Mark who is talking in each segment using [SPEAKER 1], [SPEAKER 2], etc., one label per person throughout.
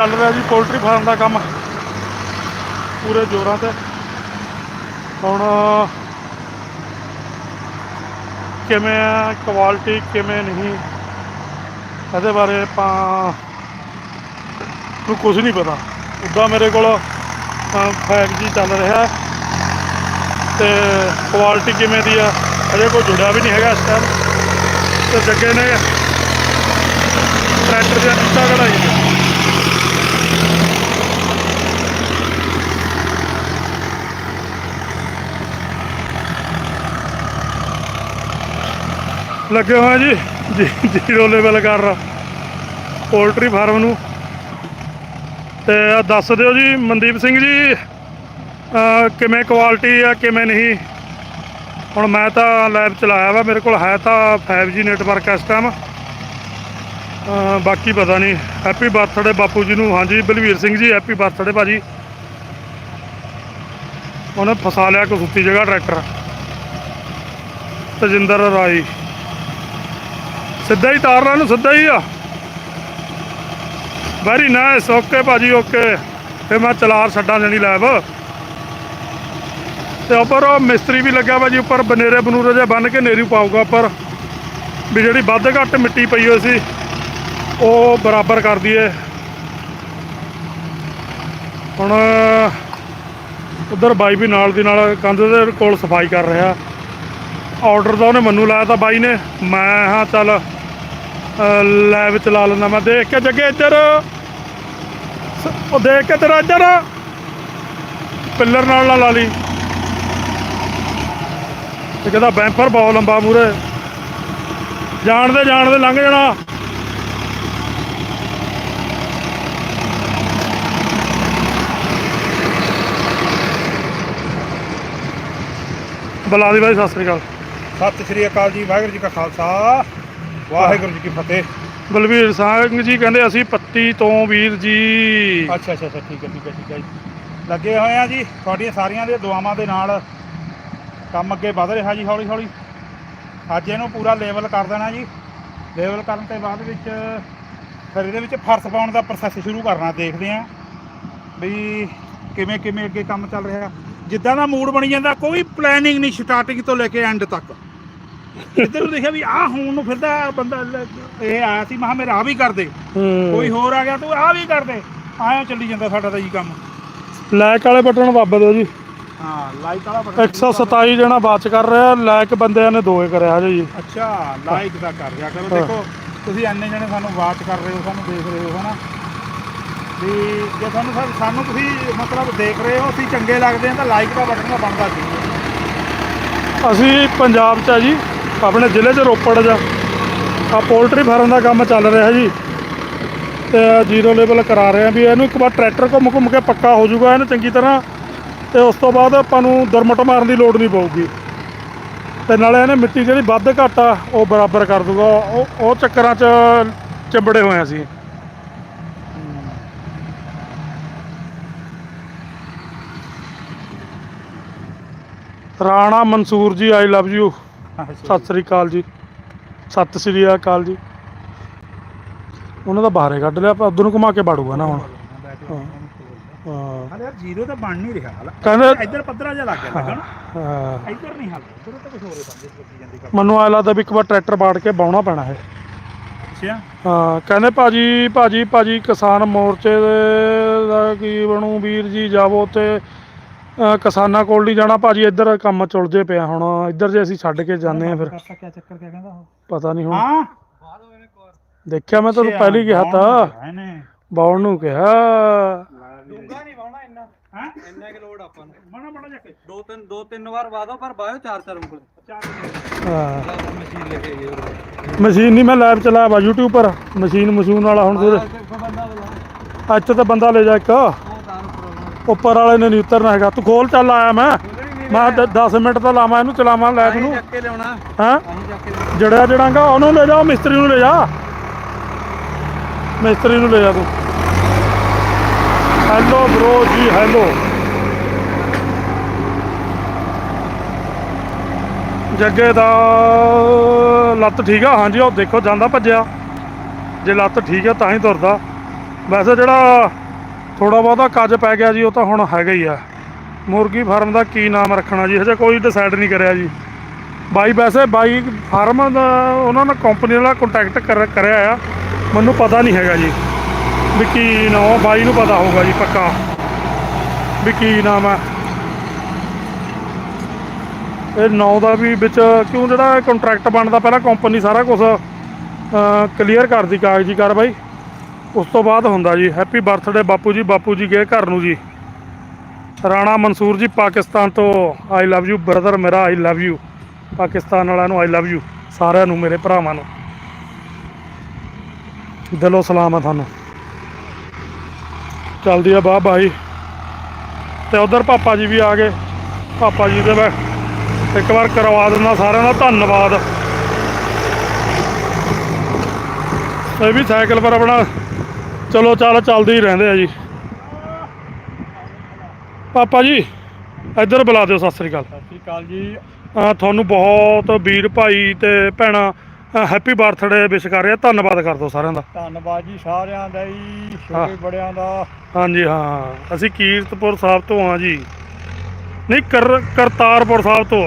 [SPEAKER 1] ਚੱਲ ਰਿਹਾ ਜੀ ਪੋਲਟਰੀ ਫਾਰਮ ਦਾ ਕੰਮ। ਪੂਰੇ ਜ਼ੋਰਾਂ ਤੇ। ਹੁਣ, ਕਿਵੇਂ ਆ ਕੁਆਲਿਟੀ ਕਿਵੇਂ ਨਹੀਂ, ਇਹਦੇ ਬਾਰੇ ਆਪਾਂ ਨੂੰ ਕੁਝ ਨਹੀਂ ਪਤਾ। ਉੱਦਾਂ ਮੇਰੇ ਕੋਲ 5G ਚੱਲ ਰਿਹਾ ਤੇ ਕੁਆਲਿਟੀ ਕਿਵੇਂ ਦੀ ਆ ਅਜੇ ਕੋਈ ਜੁੜਿਆ ਵੀ ਨਹੀਂ ਹੈਗਾ ਇਸ ਟਾਈਮ ਤੇ ਜੱਗੇ ਨੇ ਟਰੈਕਟਰ ਦੀਆਂ ਟਿੱਟਾਂ ਕਢਾਈ ਲੱਗੇ ਹੋਏ ਜੀ ਜੀ, ਜ਼ੀਰੋ ਲੈਵਲ ਕਰ ਪੋਲਟਰੀ ਫਾਰਮ ਨੂੰ। ਤੇ ਦੱਸ ਦਿਓ ਜੀ, ਮਨਦੀਪ ਸਿੰਘ ਜੀ ਕਿਵੇਂ ਕੁਆਲਿਟੀ ਆ, ਕਿਵੇਂ ਨਹੀਂ? ਹੁਣ ਮੈਂ ਤਾਂ ਲੈਬ ਚਲਾਇਆ ਵਾ, ਮੇਰੇ ਕੋਲ ਹੈ ਤਾਂ 5G ਨੈਟਵਰਕ ਇਸ ਟਾਈਮ ਬਾਕੀ ਪਤਾ ਨਹੀਂ। ਹੈਪੀ ਬਰਥਡੇ ਬਾਪੂ ਜੀ ਨੂੰ। ਹਾਂਜੀ, ਬਲਵੀਰ ਸਿੰਘ ਜੀ ਹੈਪੀ ਬਰਥਡੇ ਭਾਜੀ। ਉਹਨੇ ਫਸਾ ਲਿਆ ਕਸੂਤੀ ਜਗ੍ਹਾ ਟਰੈਕਟਰ ਤਜਿੰਦਰ ਰਾਈ ਸਿੱਧਾ ਹੀ ਤਾਰ ਲਾ ਨੂੰ ਸਿੱਧਾ ਹੀ ਆ। ਵੈਰੀ ਨਾਈਸ ਓਕੇ ਭਾਜੀ ਓਕੇ ਫਿਰ ਮੈਂ ਚਲਾਰ ਛੱਡਾਂ ਜਣੀ ਲੈਬ। ਤੇ ਉੱਪਰ ਉਹ ਮਿਸਤਰੀ ਵੀ ਲੱਗਿਆ ਵਾ ਜੀ, ਉੱਪਰ ਬਨੇਰੇ ਬਨੂਰੇ ਜੇ ਬੰਨ ਕੇ ਨੇਰੀ ਪਾਊਗਾ ਉੱਪਰ। ਵੀ ਜਿਹੜੀ ਵੱਧ ਘੱਟ ਮਿੱਟੀ ਪਈ ਹੋਈ ਸੀ, ਉਹ ਬਰਾਬਰ ਕਰ ਦਈਏ। ਹੁਣ, ਉਧਰ ਬਾਈ ਵੀ ਨਾਲ ਦੀ ਨਾਲ ਕੰਧ ਦੇ ਕੋਲ ਸਫ਼ਾਈ ਕਰ ਰਿਹਾ। ਆਰਡਰ ਤਾਂ ਉਹਨੇ ਮੈਨੂੰ ਲਾਇਆ ਤਾਂ ਬਾਈ ਨੇ। ਮੈਂ ਹਾਂ, ਚੱਲ ਲੈਬ ਲਾ ਲੈਂਦਾ ਮੈਂ, ਦੇਖ ਕੇ ਜੱਗੇ ਇੱਧਰ। ਉਹ ਦੇਖ ਕੇ ਤੇਰਾ ਇੱਧਰ। ਪਿੱਲਰ ਨਾਲ ਨਾ ਲਾ ਲਈ। ਤੇ ਕਹਿੰਦਾ ਬੈਂਪਰ ਬਹੁਤ ਲੰਬਾ ਮੂਰੇ ਜਾਣਦੇ ਜਾਣਦੇ, ਲੰਘ ਜਾਣਾ। ਬੁਲਾ ਦੀ ਬਾਈ, ਸਤਿ ਸ੍ਰੀ ਅਕਾਲ।
[SPEAKER 2] ਸਤਿ ਸ਼੍ਰੀ ਅਕਾਲ ਜੀ, ਵਾਹਿਗੁਰੂ ਜੀ ਕਾ ਖਾਲਸਾ। ਵਾਹਿਗੁਰੂ ਜੀ ਕੀ ਫਤਿਹ।
[SPEAKER 1] ਬਲਵੀਰ ਸਿੰਘ ਜੀ ਕਹਿੰਦੇ ਅਸੀਂ ਪੱਤੀ ਤੋਂ ਵੀਰ ਜੀ।
[SPEAKER 2] ਅੱਛਾ ਅੱਛਾ ਅੱਛਾ ਠੀਕ ਹੈ ਠੀਕ ਹੈ ਠੀਕ ਹੈ ਜੀ। ਲੱਗੇ ਹੋਏ ਆ ਜੀ ਤੁਹਾਡੀਆਂ ਸਾਰੀਆਂ ਦੇ ਦੁਆਵਾਂ ਦੇ ਨਾਲ ਕੰਮ ਅੱਗੇ ਵਧ ਰਿਹਾ ਜੀ ਹੌਲੀ ਹੌਲੀ। ਅੱਜ ਇਹਨੂੰ ਪੂਰਾ ਲੈਵਲ ਕਰ ਦੇਣਾ ਜੀ। ਲੈਵਲ ਕਰਨ ਤੋਂ ਬਾਅਦ ਵਿੱਚ ਫਿਰ ਇਹਦੇ ਵਿੱਚ ਫਰਸ਼ ਪਾਉਣ ਦਾ ਪ੍ਰੋਸੈਸ ਸ਼ੁਰੂ ਕਰਨਾ ਦੇਖਦੇ ਆ ਵੀ ਕਿਵੇਂ ਕਿਵੇਂ ਅੱਗੇ ਕੰਮ ਚੱਲ ਰਿਹਾ। ਜਿੱਦਾਂ ਦਾ ਮੂਡ ਬਣੀ ਜਾਂਦਾ ਕੋਈ ਪਲੈਨਿੰਗ ਨਹੀਂ ਸਟਾਰਟਿੰਗ ਤੋਂ ਲੈ ਕੇ ਐਂਡ ਤੱਕ। ਇੱਧਰ ਨੂੰ ਦੇਖਿਆ ਵੀ ਆਹ ਹੁਣ ਨੂੰ ਫਿਰਦਾ ਬੰਦਾ ਲ- ਇਹ ਆਇਆ ਸੀ ਮਹਾ ਮੇਰਾ ਆ ਵੀ ਕਰ ਦੇ।
[SPEAKER 1] ਹੂੰ।
[SPEAKER 2] ਕੋਈ ਹੋਰ ਆ ਗਿਆ ਤੂੰ ਆ ਵੀ ਕਰ ਦੇ। ਆਇਆ ਚੱਲੀ ਜਾਂਦਾ ਸਾਡਾ ਤਾਂ ਜੀ ਕੰਮ।
[SPEAKER 1] ਲਾਇਕ ਵਾਲੇ ਬਟਨ ਦੱਬ ਦਿਓ ਜੀ।
[SPEAKER 2] ਹਾਂ ਲਾਈਕ ਵਾਲਾ ਬਟਨ
[SPEAKER 1] 127 ਜਣਾ ਬਾਤ ਕਰ ਰਿਹਾ ਲਾਇਕ ਬੰਦਿਆਂ ਨੇ ਦੋਏ ਕਰਿਆ ਹਜੇ ਜੀ।
[SPEAKER 2] ਅੱਛਾ ਲਾਈਕ ਦਾ ਕਰ ਦਿਆ ਕਰੋ। ਦੇਖੋ ਤੁਸੀਂ ਐਨੇ ਜਣੇ ਸਾਨੂੰ ਵਾਚ ਕਰ ਰਹੇ ਹੋ ਸਾਨੂੰ ਦੇਖ ਰਹੇ ਹੋ ਹਨਾ? ਵੀ ਜੇ ਤੁਹਾਨੂੰ ਸਾ- ਸਾਨੂੰ ਤੁਸੀਂ ਮਤਲਬ ਦੇਖ ਰਹੇ ਹੋ ਅਸੀਂ ਚੰਗੇ ਲੱਗਦੇ ਹਾਂ ਤਾਂ ਲਾਈਕ ਦਾ ਬਟਨ ਦਾ ਬਣਦਾ ਸੀ
[SPEAKER 1] ਅਸੀਂ ਪੰਜਾਬ 'ਚ ਆ ਜੀ। ਆਪਣੇ ਜ਼ਿਲ੍ਹੇ 'ਚ ਰੋਪੜ 'ਚ ਆ। ਪੋਲਟਰੀ ਫਾਰਮ ਦਾ ਕੰਮ ਚੱਲ ਰਿਹਾ ਜੀ। ਤੇ ਜ਼ੀਰੋ ਲੈਵਲ ਕਰਾ ਰਹੇ ਆ ਵੀ ਇਹਨੂੰ ਇੱਕ ਵਾਰ ਟਰੈਕਟਰ ਘੁੰਮ ਘੁੰਮ ਕੇ ਪੱਕਾ ਹੋ ਜਾਊਗਾ ਇਹਨੂੰ ਚੰਗੀ ਤਰ੍ਹਾਂ। ਤੇ ਉਸ ਤੋਂ ਬਾਅਦ ਆਪਾਂ ਨੂੰ ਦਰਮਟ ਮਾਰਨ ਦੀ ਲੋੜ ਨਹੀਂ ਪਊਗੀ। ਤੇ ਨਾਲੇ ਇਹਨੇ ਮਿੱਟੀ ਜਿਹੜੀ ਵੱਧ ਘੱਟ ਆ, ਉਹ ਬਰਾਬਰ ਕਰ ਦੂਗਾ ਉਹ ਉਹ ਚੱਕਰਾਂ 'ਚ ਚਿੰਬੜੇ ਹੋਏ ਸੀ ਰਾਣਾ ਮਨਸੂਰ ਜੀ ਆਈ ਲਵ ਯੂ ਸਤਿ ਸ੍ਰੀ ਅਕਾਲ ਜੀ। ਸਤਿ ਸ੍ਰੀ ਅਕਾਲ ਜੀ। ਉਹਨਾਂ ਦਾ ਬਾਹਰੇ ਕੱਢ ਲਿਆ ਆਪਾਂ ਉਧਰ ਨੂੰ ਘੁਮਾ ਕੇ ਬਾੜੂਗਾ ਨਾ ਹੁਣ। ਹਾਂ। ਹਾਂ।
[SPEAKER 2] ਹਾਲੇ ਯਾਰ ਜ਼ੀਰੋ ਤਾਂ ਬਣ ਨਹੀਂ ਰਿਹਾ। ਹਾਲ
[SPEAKER 1] ਕਹਿੰਦੇ
[SPEAKER 2] ਇੱਧਰ ਪੱਧਰਾ ਜਿਹਾ ਲੱਗ ਗਿਆ ਲੱਗਣ।
[SPEAKER 1] ਹਾਂ,
[SPEAKER 2] ਇੱਧਰ ਨਹੀਂ ਹਾਲ। ਇੱਧਰ ਤਾਂ ਕੁਝ ਹੋਰ ਹੀ ਬੰਦੇ ਸੋਚੀ ਜਾਂਦੀ ਕੰਮ
[SPEAKER 1] ਮੈਨੂੰ ਐ ਲੱਗਦਾ ਵੀ ਇੱਕ ਵਾਰ ਟਰੈਕਟਰ ਬਾੜ ਕੇ ਬਾਉਣਾ ਪੈਣਾ ਹੈ
[SPEAKER 2] ਅੱਛਾ।
[SPEAKER 1] ਹਾਂ ਕਹਿੰਦੇ ਭਾਜੀ ਭਾਜੀ ਭਾਜੀ ਕਿਸਾਨ ਮੋਰਚੇ ਦੇ ਦਾ ਕੀ ਬਣੂ? ਵੀਰ ਜੀ ਜਾਵੋ ਤੇ ਕਿਸਾਨਾਂ ਕੋਲ ਨਹੀਂ ਜਾਣਾ ਭਾਜੀ ਇੱਧਰ ਕੰਮ ਚੁਲਝੇ ਪਿਆ ਹੁਣ ਇੱਧਰ ਜੇ ਅਸੀਂ ਛੱਡ ਕੇ ਜਾਂਦੇ ਆ ਫਿਰ।
[SPEAKER 2] ਕਰਤਾ ਕਿਆ ਚੱਕਰ ਕਿਆ ਕਹਿੰਦਾ ਉਹ?
[SPEAKER 1] ਪਤਾ ਨਹੀਂ ਹੁਣ।
[SPEAKER 2] ਹਾਂ?
[SPEAKER 1] ਦੇਖਿਆ ਮੈਂ ਤੁਹਾਨੂੰ ਪਹਿਲੇ ਕਿਹਾ ਤਾਂ।
[SPEAKER 2] ਇਹਨੇ।
[SPEAKER 1] ਬਾਉਣ ਨੂੰ ਕਿਹਾ।
[SPEAKER 3] ਡੂੰਗਾ ਨਹੀਂ ਵਾਉਣਾ ਇੰਨਾ।
[SPEAKER 2] ਹਾਂ?
[SPEAKER 3] ਇੰਨਾ ਕਿ ਲੋਡ ਆਪਾਂ ਨੂੰ।
[SPEAKER 2] ਮਣਾ ਮਣਾ ਜਾ ਕੇ
[SPEAKER 3] ਦੋ ਤਿੰਨ ਦੋ ਤਿੰਨ ਵਾਰ ਵਾਦੋ ਪਰ ਬਾਇਓ ਚਾਰ ਚਾਰ ਉਂਗਲ।
[SPEAKER 2] ਚਾਰ
[SPEAKER 1] ਹਾਂ।
[SPEAKER 3] ਮਸ਼ੀਨ ਲੈ ਕੇ ਆਈ
[SPEAKER 1] ਮਸ਼ੀਨ ਨਹੀਂ ਮੈਂ ਲੈਬ ਚਲਾਇਆ ਵਾ YouTube ਪਰ। ਮਸ਼ੀਨ ਮਸ਼ੂਨ ਵਾਲਾ ਹੁਣ
[SPEAKER 3] ਬੰਦਾ
[SPEAKER 1] ਅੱਜ ਤਾਂ ਬੰਦਾ ਲੈ ਜਾ ਇੱਕ। ਉੱਪਰ ਵਾਲੇ ਨੇ ਨਹੀਂ ਉਤਰਨਾ ਹੈਗਾ। ਤੂੰ ਖੋਲ ਚੱਲ ਆਇਆ ਮੈਂ। ਮੈਂ 10 ਮਿੰਟ ਤਾਂ ਲਾਵਾਂ ਇਹਨੂੰ ਚਲਾਵਾਂ ਲੈਬ ਨੂੰ।
[SPEAKER 3] ਚੱਕ ਕੇ ਲਿਆਉਣਾ।
[SPEAKER 1] ਹਾਂ। ਜੜਿਆ ਜੜਾਂਗਾ ਉਹਨੂੰ ਲੈ ਜਾ ਮਿਸਤਰੀ ਨੂੰ ਲੈ ਜਾ। ਮਿਸਤਰੀ ਨੂੰ ਲੈ ਜਾ ਤੂੰ। ਹੈਲੋ ਬ్రో ਜੀ ਹੈਲੋ ਜੱਗੇ ਦਾ ਲੱਤ ਠੀਕ ਆ? ਹਾਂਜੀ ਉਹ ਦੇਖੋ ਜਾਂਦਾ ਭੱਜਿਆ। ਜੇ ਲੱਤ ਠੀਕ ਆ ਤਾਂ ਹੀ ਤੁਰਦਾ। ਵੈਸੇ ਜਿਹੜਾ ਥੋੜਾ ਬਹੁਤਾ ਕੱਜ ਪੈ ਗਿਆ ਜੀ, ਉਹ ਤਾਂ ਹੁਣ ਹੈਗਾ ਹੀ ਆ। ਮੁਰਗੀ ਫਾਰਮ ਦਾ ਕੀ ਨਾਮ ਰੱਖਣਾ ਜੀ, ਹਜੇ ਕੋਈ ਡਿਸਾਈਡ ਨਹੀਂ ਕਰਿਆ ਜੀ। ਬਾਈ ਵੈਸੇ ਬਾਈ ਫਾਰਮ ਦਾ ਉਹਨਾਂ ਨੇ ਕੰਪਨੀ ਨਾਲ ਕੰਟੈਕਟ ਕਰ, ਕਰਿਆ ਆ, ਮੈਨੂੰ ਪਤਾ ਨਹੀਂ ਹੈਗਾ ਜੀ। ਵੀ ਕੀ ਨਾਮ ਬਾਈ ਨੂੰ ਪਤਾ ਹੋਊਗਾ ਜੀ ਪੱਕਾ। ਵੀ ਕੀ ਨਾਮ ਹੈ ਇਹ ਨੌ ਦਾ ਵੀ ਵਿੱਚ ਕਿਉਂ ਜਿਹੜਾ ਕੰਟਰੈਕਟ ਬਣਦਾ, ਪਹਿਲਾਂ ਕੰਪਨੀ ਸਾਰਾ ਕੁਝ ਕਲੀਅਰ ਕਰਦੀ ਕਾਗਜ਼ੀ ਕਾਰਵਾਈ। ਉਸ ਤੋਂ ਬਾਅਦ ਹੁੰਦਾ ਜੀ ਹੈਪੀ ਬਰਥਡੇ ਬਾਪੂ ਜੀ ਬਾਪੂ ਜੀ ਗਏ ਘਰ ਨੂੰ ਜੀ। ਰਾਣਾ ਮਨਸੂਰ ਜੀ ਪਾਕਿਸਤਾਨ ਤੋਂ ਆਈ ਲਵ ਯੂ ਬ੍ਰਦਰ ਮੇਰਾ ਆਈ ਲਵ ਯੂ ਪਾਕਿਸਤਾਨ ਵਾਲਿਆਂ ਨੂੰ ਆਈ ਲਵ ਯੂ ਸਾਰਿਆਂ ਨੂੰ, ਮੇਰੇ ਭਰਾਵਾਂ ਨੂੰ। ਦਿਲੋਂ ਸਲਾਮ ਆ ਤੁਹਾਨੂੰ। ਚੱਲਦੀ ਆ ਬਾਹ ਬਾਈ। ਤੇ ਉਧਰ ਪਾਪਾ ਜੀ ਵੀ ਆ ਗਏ। ਪਾਪਾ ਜੀ ਦੇ ਮੈਂ ਇੱਕ ਵਾਰ ਕਰਵਾ ਦਿੰਦਾ ਸਾਰਿਆਂ ਦਾ ਧੰਨਵਾਦ। ਇਹ ਵੀ ਸਾਈਕਲ ਪਰ ਆਪਣਾ ਚਲੋ ਚੱਲ ਚੱਲਦੇ ਹੀ ਰਹਿੰਦੇ ਆ ਜੀ। ਪਾਪਾ ਜੀ ਇੱਧਰ ਬੁਲਾ ਦਿਓ ਸਤਿ ਸ੍ਰੀ ਅਕਾਲ।
[SPEAKER 3] ਸਤਿ ਸ਼੍ਰੀ ਅਕਾਲ ਜੀ।
[SPEAKER 1] ਤੁਹਾਨੂੰ ਬਹੁਤ ਵੀਰ ਭਾਈ ਤੇ ਭੈਣਾਂ ਹੈਪੀ ਬਰਥਡੇ ਵਿਸ਼ ਕਰ ਰਿਹਾ ਧੰਨਵਾਦ ਕਰ ਦਿਓ ਸਾਰਿਆਂ ਦਾ।
[SPEAKER 3] ਧੰਨਵਾਦ ਜੀ ਸਾਰਿਆਂ ਦਾ ਜੀ। ਛੋਟੇ ਬੜਿਆਂ ਦਾ।
[SPEAKER 1] ਹਾਂਜੀ ਹਾਂ। ਅਸੀਂ ਕੀਰਤਪੁਰ ਸਾਹਿਬ ਤੋਂ ਹਾਂ ਜੀ। ਨਹੀਂ ਕਰ ਕਰਤਾਰਪੁਰ ਸਾਹਿਬ ਤੋਂ।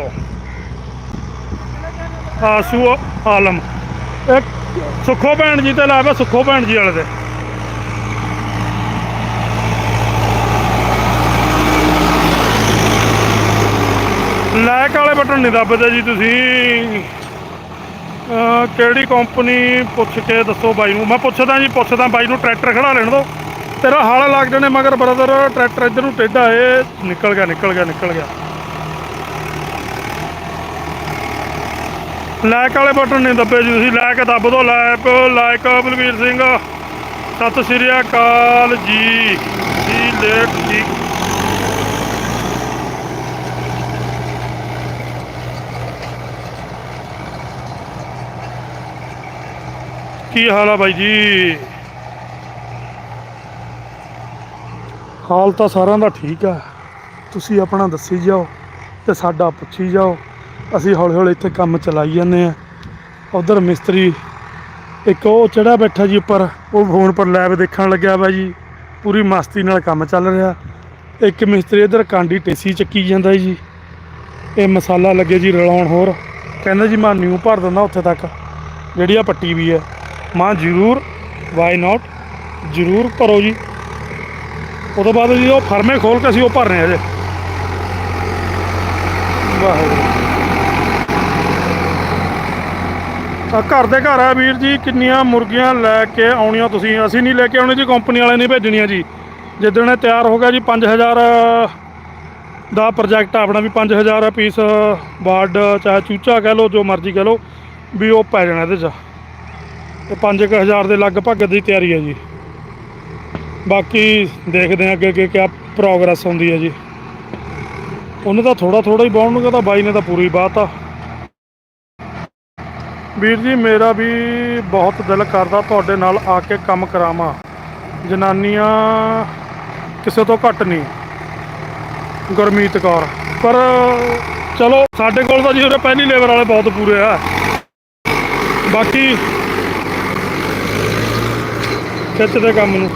[SPEAKER 1] ਆਸੂ ਆਲਮ। ਇੱਕ ਸੁੱਖੋ ਭੈਣ ਜੀ ਤੇ ਲਾਇਆ ਸੁੱਖੋ ਭੈਣ ਜੀ ਵਾਲੇ ਦੇ ਲਾਇਕ ਵਾਲੇ ਬਟਨ ਨਹੀਂ ਦੱਬਦੇ ਜੀ ਤੁਸੀਂ। ਕਿਹੜੀ ਕੰਪਨੀ ਪੁੱਛ ਕੇ ਦੱਸੋ ਬਾਈ ਨੂੰ। ਮੈਂ ਪੁੱਛਦਾ ਜੀ, ਪੁੱਛਦਾ ਬਾਈ ਨੂੰ, ਟਰੈਕਟਰ ਖੜਾ ਲੈਣ ਦੋ। ਤੇਰਾ ਹਾਲ ਲੱਗ ਜਾਣੇ, ਮਗਰ ਬ੍ਰਦਰ ਟਰੈਕਟਰ ਇੱਧਰ ਨੂੰ ਟੇਢਾ ਏ। ਨਿਕਲ ਗਿਆ ਨਿਕਲ ਗਿਆ ਨਿਕਲ ਗਿਆ। ਲਾਇਕ ਵਾਲੇ ਬਟਨ ਨਹੀਂ ਦੱਬੇ ਜੀ ਤੁਸੀਂ ਲਾਇਕ ਦੱਬ ਦੋ ਲਾਇਕ ਲਾਇਕ ਬਲਵੀਰ ਸਿੰਘ। ਸਤਿ ਸ਼੍ਰੀ ਅਕਾਲ ਜੀ। ਜੀ ਲੇਟ ਜੀ ਕੀ ਹਾਲ ਆ ਬਾਈ ਜੀ? ਹਾਲ ਤਾਂ ਸਾਰਿਆਂ ਦਾ ਠੀਕ ਆ। ਤੁਸੀਂ ਆਪਣਾ ਦੱਸੀ ਜਾਓ ਤੇ ਸਾਡਾ ਪੁੱਛੀ ਜਾਓ। ਅਸੀਂ ਹੌਲੀ ਹੌਲੀ ਇੱਥੇ ਕੰਮ ਚਲਾਈ ਜਾਂਦੇ ਆ ਉਧਰ ਮਿਸਤਰੀ ਇੱਕ ਉਹ ਚੜਾ ਬੈਠਾ ਜੀ ਉੱਪਰ, ਉਹ ਫੋਨ ਪਰ ਲੈਬ ਦੇਖਣ ਲੱਗਿਆ ਵਾ ਜੀ, ਪੂਰੀ ਮਸਤੀ ਨਾਲ ਕੰਮ ਚੱਲ ਰਿਹਾ। ਇੱਕ ਮਿਸਤਰੀ ਇਧਰ ਕਾਂਡੀ ਟੇਸੀ ਚੱਕੀ ਜਾਂਦਾ ਜੀ। ਇਹ ਮਸਾਲਾ ਲੱਗੇ ਜੀ ਰਲਾਉਣ ਹੋਰ। ਕਹਿੰਦਾ ਜੀ ਮੈਂ ਨਿਊ ਭਰ ਦਿੰਦਾ ਉੱਥੇ ਤੱਕ। ਜਿਹੜੀ ਆ ਪੱਟੀ ਵੀ ਹੈ। ਮਾਂ ਜ਼ਰੂਰ ਵਾਈ ਨਾਟ ਜ਼ਰੂਰ ਭਰੋ ਜੀ। ਉਹ ਤੋਂ ਬਾਅਦ ਜੀ ਉਹ ਫਰਮੇ ਖੋਲ ਕੇ ਅਸੀਂ ਉਹ ਭਰ ਰਹੇ ਹਾਂ ਜੇ ਵਾਹ ਆ ਘਰ ਦੇ ਘਰ ਆ ਵੀਰ ਜੀ, ਕਿੰਨੀਆਂ ਮੁਰਗੀਆਂ ਲੈ ਕੇ ਆਉਣੀਆਂ ਤੁਸੀਂ? ਅਸੀਂ ਨਹੀਂ ਲੈ ਕੇ ਆਉਣੀ ਜੀ ਕੰਪਨੀ ਵਾਲੇ ਨਹੀਂ ਭੇਜਣੀਆਂ ਜੀ। ਜਿੱਦਣ ਇਹ ਤਿਆਰ ਹੋ ਗਿਆ ਜੀ 5000 ਦਾ ਪ੍ਰੋਜੈਕਟ ਆਪਣਾ ਵੀ 5000 ਪੀਸ ਬਾਰਡ ਚਾਹੇ ਚੂਚਾ ਕਹਿ ਲਓ, ਜੋ ਮਰਜ਼ੀ ਕਹਿ ਲਓ, ਵੀ ਉਹ ਪੈ ਜਾਣਾ ਇਹਦੇ 'ਚ। ਤੇ 5000 ਦੇ ਲਗਭਗ ਦੀ ਤਿਆਰੀ ਹੈ ਜੀ। ਬਾਕੀ ਦੇਖਦੇ ਹਾਂ ਅੱਗੇ ਅੱਗੇ ਕਿਆ ਪ੍ਰੋਗਰੈਸ ਹੁੰਦੀ ਹੈ ਜੀ। ਉਹਨੇ ਤਾਂ ਥੋੜਾ ਥੋੜਾ ਹੀ ਬਾਉਣਗਾ ਤਾਂ ਬਾਈ ਨੇ ਤਾਂ ਪੂਰੀ ਬਾਤ ਆ। ਵੀਰ ਜੀ, ਮੇਰਾ ਵੀ ਬਹੁਤ ਦਿਲ ਕਰਦਾ ਤੁਹਾਡੇ ਨਾਲ ਆ ਕੇ ਕੰਮ ਕਰਾਵਾਂ। ਜਨਾਨੀਆਂ ਕਿਸੇ ਤੋਂ ਘੱਟ ਨਹੀਂ। ਗੁਰਮੀਤ ਕੌਰ। ਪਰ ਚਲੋ, ਸਾਡੇ ਕੋਲ ਤਾਂ ਜੀ ਉਹਦੇ ਪਹਿਲੀ ਲੇਬਰ ਵਾਲੇ ਬਹੁਤ ਪੂਰੇ ਆ। ਬਾਕੀ ਖਿੱਚਦੇ ਕੰਮ ਨੂੰ।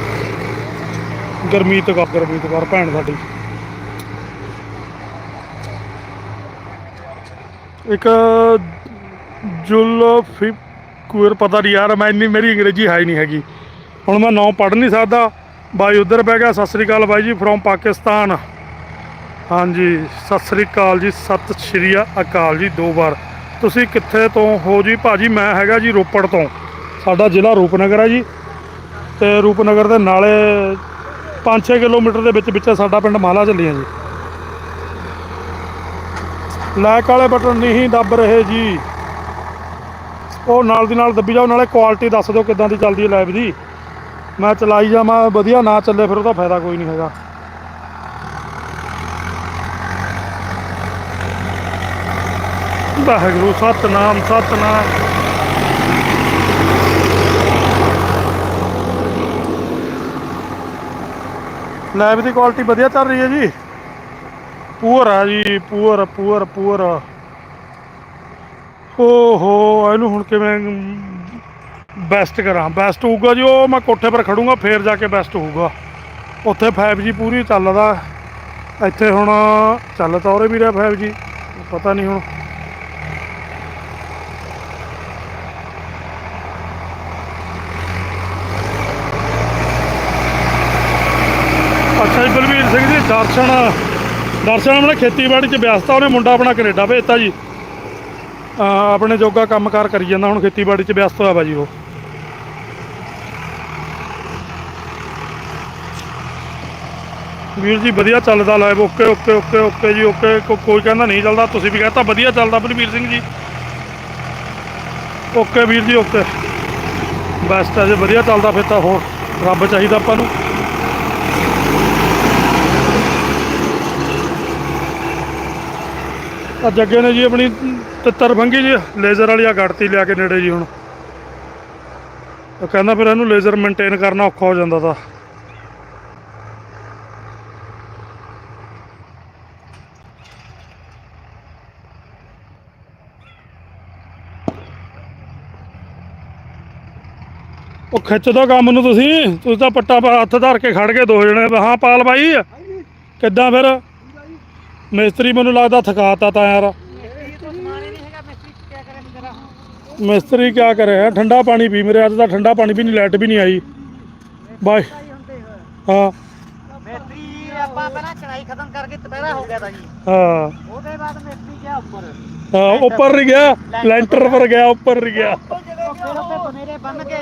[SPEAKER 1] ਗਰਮੀਤ ਕੌਰ ਗਰਮੀਤ ਕੌਰ, ਭੈਣ ਸਾਡੀ। ਇੱਕ ਜੁਲਫੀ ਕੁਰ ਪਤਾ ਨਹੀਂ ਯਾਰ, ਮੈਂ ਇੰਨੀ ਮੇਰੀ ਅੰਗਰੇਜ਼ੀ ਹੈ ਹੀ ਨਹੀਂ ਹੈਗੀ। ਹੁਣ ਮੈਂ ਨਾਂ ਪੜ੍ਹ ਨਹੀਂ ਸਕਦਾ। ਬਾਈ ਉਧਰ ਬਹਿ ਗਿਆ, ਸਤਿ ਸ੍ਰੀ ਅਕਾਲ ਬਾਈ ਜੀ ਫਰੋਮ ਪਾਕਿਸਤਾਨ। ਹਾਂਜੀ, ਸਤਿ ਸ੍ਰੀ ਅਕਾਲ ਜੀ, ਸਤਿ ਸ਼੍ਰੀ ਅਕਾਲ ਜੀ, ਦੋ ਵਾਰ। ਤੁਸੀਂ ਕਿੱਥੇ ਤੋਂ ਹੋ ਜੀ? ਭਾਜੀ ਮੈਂ ਹੈਗਾ ਜੀ ਰੋਪੜ ਤੋਂ। ਸਾਡਾ ਜ਼ਿਲ੍ਹਾ ਰੂਪਨਗਰ ਹੈ ਜੀ। ਤੇ ਰੂਪਨਗਰ ਦੇ ਨਾਲੇ 5-6 ਕਿਲੋਮੀਟਰ ਦੇ ਵਿੱਚ ਵਿੱਚ ਸਾਡਾ ਪਿੰਡ ਮਾਲਾ ਚੱਲੀਆਂ ਜੀ। ਲਾਇਕ ਵਾਲੇ ਬਟਨ ਨਹੀਂ ਦੱਬ ਰਹੇ ਜੀ। ਉਹ ਨਾਲ ਦੀ ਨਾਲ ਦੱਬੀ ਜਾਓ, ਨਾਲੇ ਕੁਆਲਿਟੀ ਦੱਸ ਦਿਓ ਕਿੱਦਾਂ ਦੀ ਚੱਲਦੀ ਹੈ ਲਾਈਵ ਦੀ। ਮੈਂ ਚਲਾਈ ਜਾਵਾਂ ਵਧੀਆ ਨਾ ਚੱਲੇ, ਫਿਰ ਉਹਦਾ ਫਾਇਦਾ ਕੋਈ ਨਹੀਂ ਹੈਗਾ। ਵਾਹਿਗੁਰੂ, ਸਤਨਾਮ ਸਤਨਾਮ। ਲੈਬ ਦੀ ਕੁਆਲਿਟੀ ਵਧੀਆ ਚੱਲ ਰਹੀ ਹੈ ਜੀ। ਪੂਰ ਆ ਜੀ ਪੂਰ ਪੂਰ ਪੂਰ ਓਹੋ, ਇਹਨੂੰ ਹੁਣ ਕਿਵੇਂ ਬੈਸਟ ਕਰਾਂ? ਬੈਸਟ ਹੋਊਗਾ ਜੀ, ਉਹ ਮੈਂ ਕੋਠੇ ਪਰ ਖੜੂੰਗਾ, ਫੇਰ ਜਾ ਕੇ ਬੈਸਟ ਹੋਊਗਾ। ਉੱਥੇ 5G ਪੂਰੀ ਚੱਲਦਾ। ਇੱਥੇ ਹੁਣ ਚੱਲ ਤਾਂ ਉਰੇ ਵੀ ਰਿਹਾ 5G ਪਤਾ ਨਹੀਂ ਹੁਣ। ਅੱਛਾ ਜੀ, ਬਲਵੀਰ ਸਿੰਘ ਜੀ, ਦਰਸ਼ਨ। ਦਰਸ਼ਨ ਆਪਣੇ ਖੇਤੀਬਾੜੀ 'ਚ ਵਿਅਸਤਾ ਉਹਨੇ ਮੁੰਡਾ ਆਪਣਾ ਕੈਨੇਡਾ ਭੇਜਤਾ ਜੀ। ਆਪਣੇ ਜੋਗਾ ਕੰਮਕਾਰ ਕਰੀ ਜਾਂਦਾ, ਹੁਣ ਖੇਤੀਬਾੜੀ 'ਚ ਵਿਅਸਤ ਹੋਇਆ ਵਾ ਜੀ ਉਹ। ਵੀਰ ਜੀ, ਵਧੀਆ ਚੱਲਦਾ live okay okay okay okay ਜੀ, ਓਕੇ, ਕੋ- ਕੋਈ ਕਹਿੰਦਾ ਨਹੀਂ ਚੱਲਦਾ, ਤੁਸੀਂ ਵੀ ਕਹਿੰਦਾ ਵਧੀਆ ਚੱਲਦਾ ਬਲਵੀਰ ਸਿੰਘ ਜੀ। ਓਕੇ ਵੀਰ ਜੀ, ਓਕੇ। ਬੈਸਟ ਹੈ ਜੇ ਵਧੀਆ ਚੱਲਦਾ ਫਿਰ ਤਾਂ ਹੋਰ ਰੱਬ ਚਾਹੀਦਾ ਆਪਾਂ ਨੂੰ। ਅੱਜ ਅੱਗੇ ਨੇ ਜੀ ਆਪਣੀ ਤਿੱਤਰ ਫੰਗੀ ਜੀ, ਲੇਜ਼ਰ ਵਾਲੀ ਆ ਗੱਡਤੀ ਲਿਆ ਕੇ ਨੇੜੇ ਜੀ ਹੁਣ। ਉਹ ਕਹਿੰਦਾ ਫਿਰ ਇਹਨੂੰ ਲੇਜ਼ਰ ਮੇਨਟੇਨ ਕਰਨਾ ਔਖਾ ਹੋ ਜਾਂਦਾ ਤਾਂ। ਉਹ ਖਿੱਚਦਾ ਕੰਮ ਨੂੰ ਤੁਸੀਂ ਤੁਸੀਂ ਤਾਂ ਪੱਟਾ ਹੱਥ ਧਰ ਕੇ ਖੜ ਗਏ ਦੋ ਜਣੇ। ਹਾਂ ਪਾਲ ਬਾਈ, ਕਿੱਦਾਂ ਫਿਰ? ਮਿਸਤਰੀ ਮੈਨੂੰ ਲੱਗਦਾ ਥਕਾਤਾ ਤਾਂ ਯਾਰ। ਮਿਸਤਰੀ ਕੀ ਕਰੇ ਹੈ? ਠੰਡਾ ਪਾਣੀ ਪੀ ਮੇਰੇ ਅੱਜ ਦਾ ਠੰਡਾ ਪਾਣੀ ਵੀ ਨਹੀਂ ਲਾਈਟ ਵੀ ਨਹੀਂ ਆਈ। ਬਾਈ। ਹਾਂ।
[SPEAKER 4] ਮੇਤਰੀ ਆਪਾਂ ਪਹਿਲਾਂ ਚੜਾਈ ਖਤਮ ਕਰਕੇ ਦੁਪਹਿਰਾ ਹੋ ਗਿਆ ਤਾਂ ਜੀ।
[SPEAKER 1] ਹਾਂ।
[SPEAKER 4] ਉਹਦੇ ਬਾਅਦ ਮੇਤਰੀ ਗਿਆ ਉੱਪਰ।
[SPEAKER 1] ਹਾਂ ਉੱਪਰ ਨਹੀਂ ਗਿਆ ਲੈਂਟਰ ਪਰ ਗਿਆ ਉੱਪਰ ਨਹੀਂ ਗਿਆ।
[SPEAKER 4] ਫਿਰ ਉੱਤੇ ਬਨੇਰੇ ਬੰਨ ਕੇ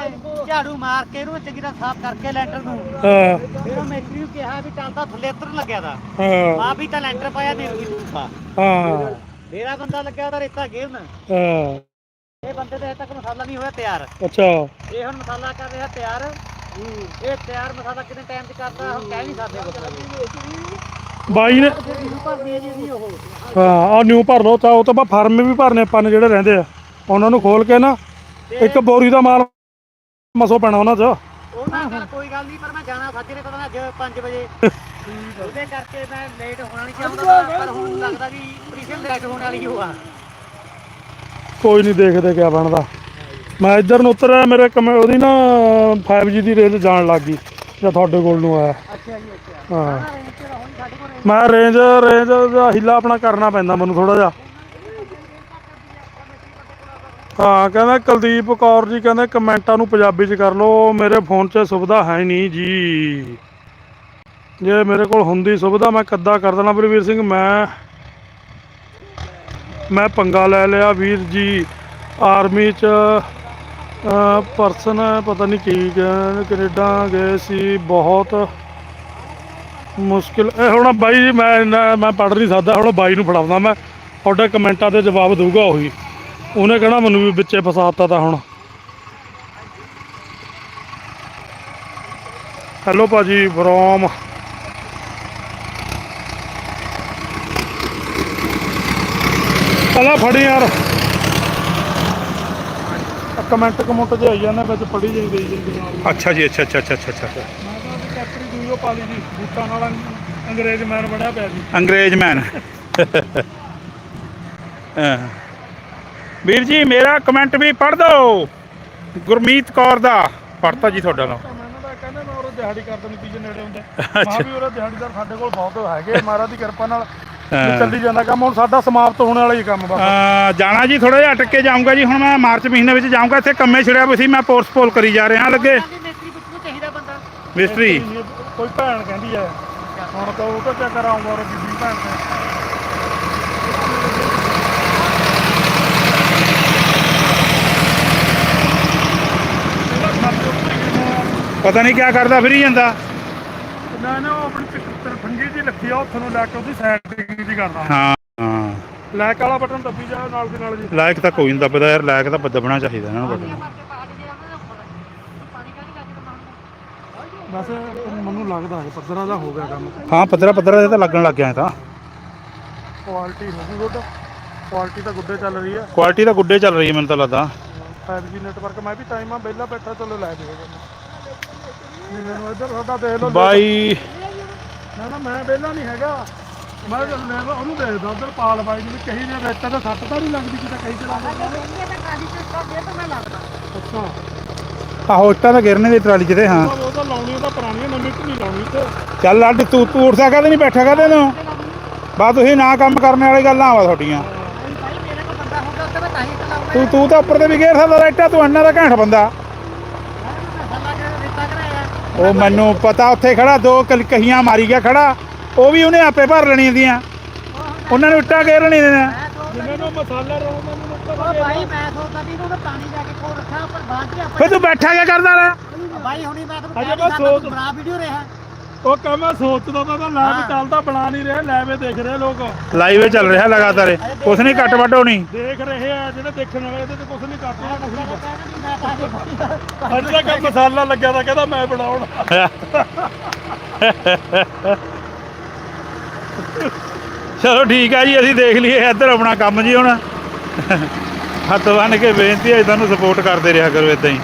[SPEAKER 4] ਝਾੜੂ ਮਾਰ ਕੇ ਇਹਨੂੰ ਚੰਗੀ ਤਰ੍ਹਾਂ ਸਾਫ਼ ਕਰਕੇ ਲੈਂਟਰ ਨੂੰ।
[SPEAKER 1] ਹਾਂ।
[SPEAKER 4] ਫਿਰ ਉਹ ਨੂੰ ਕਿਹਾ ਵੀ ਚੱਲ ਤਾਂ ਥੱਲੇ ਉਤਰਨ ਲੱਗਿਆ ਦਾ
[SPEAKER 1] ਹਾਂ।
[SPEAKER 4] ਆ ਵੀ ਤਾਂ ਲੈਂਟਰ ਪਾਇਆ ਨਹੀਂ ਵੀ ਦੂਸਾ
[SPEAKER 1] ਹਾਂ।
[SPEAKER 4] ਮੇਰਾ ਬੰਦਾ ਲੱਗਿਆ ਉਹਦਾ ਰੇਤਾ ਗੇਰਨ।
[SPEAKER 1] ਹਾਂ।
[SPEAKER 4] ਇਹ ਬੰਦੇ ਦੇ ਹਜੇ ਤੱਕ ਮਸਾਲਾ ਨਹੀਂ ਹੋਇਆ ਤਿਆਰ।
[SPEAKER 1] ਅੱਛਾ।
[SPEAKER 4] ਇਹ ਹੁਣ ਮਸਾਲਾ ਕਰ ਰਿਹਾ ਤਿਆਰ। ਇਹ ਤਿਆਰ ਮਸਾਲਾ ਕਿੰਨੇ ਟਾਈਮ 'ਚ ਕਰਦਾ ਹੁਣ ਕਹਿ ਨਹੀਂ ਸਕਦੇ
[SPEAKER 1] ਬਾਈ ਨੇ
[SPEAKER 4] ਇਹਨੂੰ ਭਰਨੀ ਹੈ ਜੀ ਇਹਦੀ ਉਹ।
[SPEAKER 1] ਹਾਂ ਆ ਨਿਊ ਭਰ ਲਓ ਤਾਂ ਉਹ ਤਾਂ ਬਾ ਫਾਰਮ ਵੀ ਭਰਨੇ ਆਪਾਂ ਨੇ ਜਿਹੜੇ ਰਹਿੰਦੇ ਆ। ਉਹਨਾਂ ਨੂੰ ਖੋਲ ਕੇ ਨਾ ਇੱਕ ਬੋਰੀ ਦਾ ਮਾਲ ਮਸੋ ਪੈਣਾ ਉਹਨਾਂ 'ਚ।
[SPEAKER 4] ਉਹਨਾਂ ਦਾ ਕੋਈ ਗੱਲ ਨਹੀਂ ਪਰ ਮੈਂ ਜਾਣਾ ਸਾਜਰੇ ਪਤਾ ਅੱਜ 5 ਵਜੇ। ਉਹਦੇ ਕਰਕੇ ਮੈਂ ਲੇਟ ਹੋਣਾ ਨਹੀਂ ਚਾਹੁੰਦਾ ਪਰ ਹੁਣ ਲੱਗਦਾ ਵੀ ਪ੍ਰੀਸ਼ਮ ਲੇਟ ਹੋਣ ਵਾਲੀ ਹੋਆ
[SPEAKER 1] ਕੋਈ ਨਹੀਂ ਦੇਖਦੇ ਕਿਆ ਬਣਦਾ। ਮੈਂ ਇੱਧਰ ਨੂੰ ਉਤਰਿਆ, ਮੇਰੇ ਕਮੇ ਉਹਦੀ ਨਾ 5G ਦੀ ਰੇਂਜ ਜਾਣ ਲੱਗ ਗਈ, ਜਾਂ ਤੁਹਾਡੇ ਕੋਲ ਨੂੰ ਆਇਆ।
[SPEAKER 4] ਅੱਛਾ ਜੀ ਅੱਛਾ
[SPEAKER 1] ਹਾਂ। ਮੈਂ ਰੇਂਜ ਰੇਂਜ ਦਾ ਹਿੱਲਾ ਆਪਣਾ ਕਰਨਾ ਪੈਂਦਾ ਮੈਨੂੰ ਥੋੜਾ ਜਿਹਾ। ਹਾਂ, ਕਹਿੰਦਾ ਕੁਲਦੀਪ ਕੌਰ ਜੀ ਕਹਿੰਦੇ ਕਮੈਂਟਾਂ ਨੂੰ ਪੰਜਾਬੀ ਚ ਕਰ ਲਓ, ਮੇਰੇ ਫੋਨ 'ਚ ਸੁਵਿਧਾ ਹੈ ਨਹੀਂ ਜੀ। ਜੇ ਮੇਰੇ ਕੋਲ ਹੁੰਦੀ ਸੁਵਿਧਾ, ਮੈਂ ਕੱਦਾ ਕਰ ਦੇਣਾ। ਬਲਵੀਰ ਸਿੰਘ, ਮੈਂ ਮੈਂ ਪੰਗਾ ਲੈ ਲਿਆ ਵੀਰ ਜੀ। ਆਰਮੀ 'ਚ ਪਰਸਨ ਪਤਾ ਨਹੀਂ ਕੀ ਗਏ ਕੈਨੇਡਾ ਗਏ ਸੀ, ਬਹੁਤ ਮੁਸ਼ਕਿਲ। ਇਹ ਹੁਣ ਬਾਈ ਜੀ, ਮੈਂ ਇੰਨਾ- ਮੈਂ ਪੜ੍ਹ ਨਹੀਂ ਸਕਦਾ, ਹੁਣ ਬਾਈ ਨੂੰ ਫੜਾਉਂਦਾ ਮੈਂ। ਤੁਹਾਡੇ ਕਮੈਂਟਾਂ ਦੇ ਜਵਾਬ ਦਊਗਾ ਉਹੀ। ਉਹਨੇ ਕਹਿਣਾ ਮੈਨੂੰ ਵੀ ਵਿੱਚੇ ਫਸਾਤਾ ਤਾਂ ਹੁਣ। ਹੈਲੋ ਭਾਜੀ ਫਰੋਮ ਪਹਿਲਾਂ ਫੜੀ ਯਾਰ। ਕਮੈਂਟ ਕਮੈਂਟ ਜੇ ਆਈ ਜਾਂਦੇ ਵਿੱਚ ਪੜੀ ਜਾਈ ਗਈ ਜਾਂਦੀ ਨਾਲ
[SPEAKER 2] ਅੱਛਾ ਜੀ ਅੱਛਾ ਅੱਛਾ ਅੱਛਾ ਅੱਛਾ ਅੱਛਾ।
[SPEAKER 1] ਮੈਂ ਤਾਂ ਉਹਦੀ ਕੈਪਰੀ ਪਾ ਲਈ ਜੀ ਬੂਟਾਂ ਨਾਲ ਅੰਗ- ਅੰਗਰੇਜ਼ ਮੈਨ ਬਣਿਆ ਪਿਆ ਜੀ।
[SPEAKER 2] ਅੰਗਰੇਜ਼ ਮੈਨ। ਵੀਰ ਜੀ ਮੇਰਾ ਕਮੈਂਟ ਵੀ ਪੜ੍ਹ ਦਿਓ। ਗੁਰਮੀਤ ਕੌਰ ਦਾ। ਪੜ੍ਹਤਾ ਜੀ ਤੁਹਾਡਾ ਨਾਮ।
[SPEAKER 1] ਤਾਂ ਕਹਿੰਦੇ ਮੈਂ ਉਹ ਦਿਹਾੜੀ ਕਰ ਤੀਜੇ ਨੇੜੇ ਹੁੰਦੇ। ਮਾਂ ਵੀ ਉਹ ਦਿਹਾੜੀਦਾਰ ਸਾਡੇ ਕੋਲ ਬਹੁਤ ਹੈਗੇ ਮਹਾਰਾਜ ਦੀ ਕਿਰਪਾ ਨਾਲ। ਵੀ। ਚੱਲੀ ਜਾਂਦਾ ਕੰਮ ਹੁਣ ਸਾਡਾ ਸਮਾਪਤ ਹੋਣ ਵਾਲਾ ਹੀ ਕੰਮ ਬਸ
[SPEAKER 2] ਅਹ ਜਾਣਾ ਜੀ ਥੋੜਾ ਜਿਹਾ ਅਟਕ ਕੇ ਜਾਊਂਗਾ ਜੀ ਹੁਣ ਮੈਂ ਮਾਰਚ ਮਹੀਨੇ ਵਿੱਚ ਜਾਊਂਗਾ ਇੱਥੇ ਕੰਮੇ ਛੜਿਆ ਹੋਇਆ ਸੀ ਮੈਂ ਪੋਸਟ ਪੋਲ ਕਰੀ ਜਾ ਰਿਹਾ ਲੱਗੇ।
[SPEAKER 4] ਕਹਿੰਦੀ ਮੇਤਰੀ ਪੁੱਛੂ ਚਾਹੀਦਾ ਬੰਦਾ।
[SPEAKER 2] ਮਿਸਤਰੀ?
[SPEAKER 1] ਕੋਈ ਭੈਣ ਕਹਿੰਦੀ ਹੈ ਹੁਣ ਤਾਂ ਉਹ ਤਾਂ ਕਿਆ ਕਰਾਉਂਗਾ ਉਹ ਬੀਬੀ ਭੈਣ ਤੇ ਇਹਦਾ ਖਰਚ ਉੱਤੇ ਕਿੰਨਾ
[SPEAKER 2] ਪਤਾ ਨਹੀਂ ਕਿਆ ਕਰਦਾ ਫਿਰੀ ਜਾਂਦਾ।
[SPEAKER 1] ਮੈਂ ਨਾ ਉਹ ਆਪਣੀ ਪਿੱਤਰ ਫੰਗੀ ਲੱਗੀ ਆ ਉੱਥੋਂ ਨੂੰ ਲੈ ਕੇ ਉਹਦੀ ਸੈਟਿੰਗ ਦੀ ਕਰਦਾ।
[SPEAKER 2] ਹਾਂ ਹਾਂ।
[SPEAKER 1] ਵਾਲਾ ਬਟਨ ਦੱਬੀ ਜਾ ਨਾਲ ਦੀ ਨਾਲ ਜੀ।
[SPEAKER 2] ਲਾਇਕ ਤਾਂ ਕੋਈ ਨਹੀਂ ਦੱਬਦਾ ਯਾਰ ਲਾਇਕ ਤਾਂ ਦੱਬਣਾ ਚਾਹੀਦਾ ਇਹਨਾਂ ਨੂੰ ਬਟਨ।
[SPEAKER 1] ਵੈਸੇ ਮੈਨੂੰ ਲੱਗਦਾ ਹੈ ਪੱਧਰਾ ਦਾ ਹੋ ਗਿਆ ਕੰਮ।
[SPEAKER 2] ਹਾਂ ਪੱਧਰਾ ਪੱਧਰਾ ਇਹ ਤਾਂ ਲੱਗਣ ਲੱਗ ਗਿਆ ਇਹ ਤਾਂ।
[SPEAKER 1] ਕੁਆਲਿਟੀ ਹੋ ਗਈ ਗੁੱਡ ਕੁਆਲਿਟੀ ਤਾਂ ਗੁੱਡੇ ਚੱਲ ਰਹੀ ਹੈ
[SPEAKER 2] ਕੁਆਲਿਟੀ ਤਾਂ ਗੁੱਡੇ ਚੱਲ ਰਹੀ ਹੈ ਮੈਨੂੰ ਤਾਂ ਲੱਗਦਾ।
[SPEAKER 1] 5G ਨੈਟਵਰਕ ਮੈਂ ਵੀ ਟਾਈਮ ਆ ਵਿਹਲਾ ਬੈਠਾ ਚਲੋ ਲੈ ਦੇ ਮੈਨੂੰ ਇੱਧਰ ਸਾਡਾ ਦੇਖ ਲਓ
[SPEAKER 2] ਬਾਈ।
[SPEAKER 1] ਨਾ ਨਾ ਮੈਂ ਵਿਹਲਾ ਨਹੀਂ ਹੈਗਾ। ਮੈਂ ਤਾਂ ਲੈ ਲਓ, ਉਹਨੂੰ ਦੇਖਦਾ ਉਧਰ ਪਾਲ ਬਾਈ ਨੂੰ ਵੀ ਕਹੀ ਨੇ ਰੇਤਾ ਤਾਂ ਸੱਟ ਤਾਂ ਨਹੀਂ ਲੱਗਦੀ ਕਿਤੇ ਕਹੀ
[SPEAKER 4] ਕਾਦੀ ਕਰ ਦੇ ਤਾਂ ਮੈਂ ਲੱਗਦਾ
[SPEAKER 1] ਅੱਛਾ।
[SPEAKER 2] ਆਹੋ ਇੱਟਾਂ ਤਾਂ ਗਿਰਨੇ ਦੀ ਟਰਾਲੀ 'ਚ ਤੇ ਹਾਂ।
[SPEAKER 1] ਉਹ ਤਾਂ ਲਾਉਣੀ ਉਹ ਤਾਂ ਪੁਰਾਣੀ ਨਵੀਂ ਨਹੀਂ ਲਾਉਣੀ ਤੇ
[SPEAKER 2] ਚੱਲ ਅੱਡ ਤੂੰ ਤੂੰ ਉੱਠ ਸਕਦਾ ਨਹੀਂ ਬੈਠਾ ਕਹਦੇ ਨੂੰ ਬਾ ਤੁਸੀਂ ਨਾ ਕੰਮ ਕਰਨ ਵਾਲੀ ਗੱਲਾਂ ਵਾ ਤੁਹਾਡੀਆਂ।
[SPEAKER 4] ਤਾਂ
[SPEAKER 2] ਤੂੰ ਤੂੰ ਤਾਂ ਉੱਪਰ ਤੇ ਵੀ ਗੇਰ ਸਕਦਾ ਲਾਈਟਾਂ ਤੂੰ ਅੰਨਾ ਦਾ ਘੈਂਟ ਬੰਦਾ। ਉਹ ਮੈਨੂੰ ਪਤਾ ਉੱਥੇ ਖੜਾ ਦੋ ਕਲ- ਕਹੀਆਂ ਮਾਰੀ ਗਿਆ ਖੜਾ ਉਹ ਵੀ ਉਹਨੇ ਆਪੇ ਭਰ ਲੈਣੀਆਂ ਦੀਆਂ। ਉਹਨਾਂ ਨੂੰ ਇੱਟਾਂ ਨੇ
[SPEAKER 4] ਮੈਂ ਸੋਚਦਾ
[SPEAKER 1] ਜਿਵੇਂ ਨੂੰ ਮਸਾਲਾ ਰੋਣਾ ਮੈਨੂੰ
[SPEAKER 4] ਉਹ ਭਾਈ ਮੈਂ ਸੋਚਦਾ ਵੀ ਇਹਨੂੰ ਤਾਂ ਪਾਣੀ ਲੈ ਕੇ ਕੋਲ ਰੱਖਾਂ ਪਰ ਬਾਅਦ ਚ
[SPEAKER 2] ਫੇ ਤੂੰ ਬੈਠਾ ਕਿਆ ਕਰਦਾ ਰਿਹਾ?
[SPEAKER 4] ਭਾਈ ਹੁਣੀ ਮੈਂ ਤੁਹਾਨੂੰ
[SPEAKER 1] ਅਜੇ
[SPEAKER 4] ਕਹਿ
[SPEAKER 1] ਮੈਂ
[SPEAKER 4] ਨਹੀਂ ਸਕਦਾ
[SPEAKER 1] ਸੋਚ-
[SPEAKER 4] ਤੂੰ ਬਣਾ ਵੀਡੀਓ ਰਿਹਾ।
[SPEAKER 1] ਉਹ ਕੰਮ ਮੈਂ ਸੋਚਦਾ ਤਾਂ ਤਾਂ ਲੈਬ। ਚੱਲਦਾ ਬਣਾ ਨਹੀਂ ਰਿਹਾ ਲੈਵੇ ਦੇਖ ਰਹੇ ਲੋਕ।
[SPEAKER 2] ਲਾਈਵ ਚੱਲ ਰਿਹਾ ਲਗਾਤਾਰ ਇਹ। ਕੁਛ ਨਹੀਂ ਘੱਟ ਵੱਡ ਹੋਣੀ
[SPEAKER 1] ਦੇਖ ਰਹੇ ਆ ਜਿਹੜੇ ਦੇਖਣ ਵਾਲੇ ਇਹਦੇ ਤੇ ਕੁਝ ਨਹੀਂ ਕਰਦੇ ਕੁਝ ਨਹੀਂ
[SPEAKER 4] ਮੈਂ ਤਾਂ ਹਜੇ ਭਾਈ
[SPEAKER 1] ਅੱਜ ਤੱਕ ਮਸਾਲਾ ਲੱਗਿਆ ਤਾਂ ਕਹਿੰਦਾ ਮੈਂ ਬਣਾਉਣ।
[SPEAKER 2] ਚਲੋ ਠੀਕ ਆ ਜੀ ਅਸੀਂ ਦੇਖ ਲਈਏ ਇੱਧਰ ਆਪਣਾ ਕੰਮ ਜੀ ਹੁਣ। ਹੱਥ ਬੰਨ ਕੇ ਬੇਨਤੀ ਹੈ ਤੁਹਾਨੂੰ ਸਪੋਰਟ ਕਰਦੇ ਰਿਹਾ ਕਰੋ ਇਦਾਂ ਹੀ।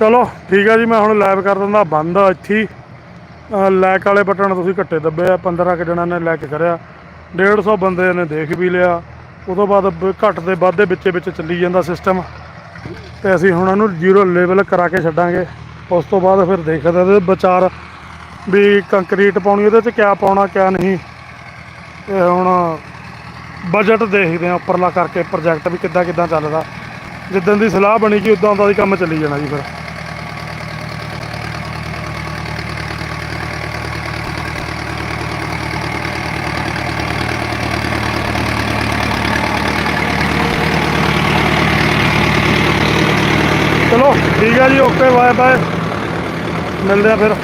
[SPEAKER 1] ਚਲੋ, ਠੀਕ ਹੈ ਜੀ, ਮੈਂ ਹੁਣ ਲਾਈਵ ਕਰ ਦਿੰਦਾ, ਬੰਦ ਇੱਥੇ ਹੀ। ਲੈਕ ਵਾਲੇ ਬਟਨ ਤੁਸੀਂ ਘੱਟੇ ਦੱਬੇ ਆ 15 ਕੁ ਜਣਾਂ ਨੇ ਲੈਕ ਕਰਿਆ। 150 ਬੰਦੇ ਨੇ ਦੇਖ ਵੀ ਲਿਆ। ਉਦੋਂ ਬਾਅਦ ਘੱਟ ਦੇ ਵੱਧ ਦੇ ਵਿੱਚੇ ਵਿੱਚ ਚੱਲੀ ਜਾਂਦਾ ਸਿਸਟਮ ਤੇ ਅਸੀਂ ਹੁਣ ਇਹਨੂੰ ਜ਼ੀਰੋ ਲੈਵਲ ਕਰਾ ਕੇ ਛੱਡਾਂਗੇ। ਉਸ ਤੋਂ ਬਾਅਦ ਫਿਰ ਦੇਖਦੇ ਇਹਦੇ ਵਿਚਾਰ ਵੀ ਕੰਕਰੀਟ ਪਾਉਣੀ ਉਹਦੇ 'ਚ ਕਿਆ ਪਾਉਣਾ, ਕਿਆ ਨਹੀਂ। ਤੇ ਹੁਣ ਬਜਟ ਦੇਖਦੇ ਆ ਉੱਪਰਲਾ ਕਰਕੇ ਪ੍ਰੋਜੈਕਟ ਵੀ ਕਿੱਦਾਂ ਕਿੱਦਾਂ ਚੱਲਦਾ। ਜਿੱਦਾਂ ਦੀ ਸਲਾਹ ਬਣੀ ਜੀ ਉਦਾਂ ਦਾ ਹੀ ਕੰਮ ਚੱਲੀ ਜਾਣਾ ਜੀ ਫਿਰ ਚਲੋ ਠੀਕ ਹੈ ਜੀ ਓਕੇ ਬਾਏ ਬਾਏ ਮਿਲਦੇ ਆ ਫਿਰ।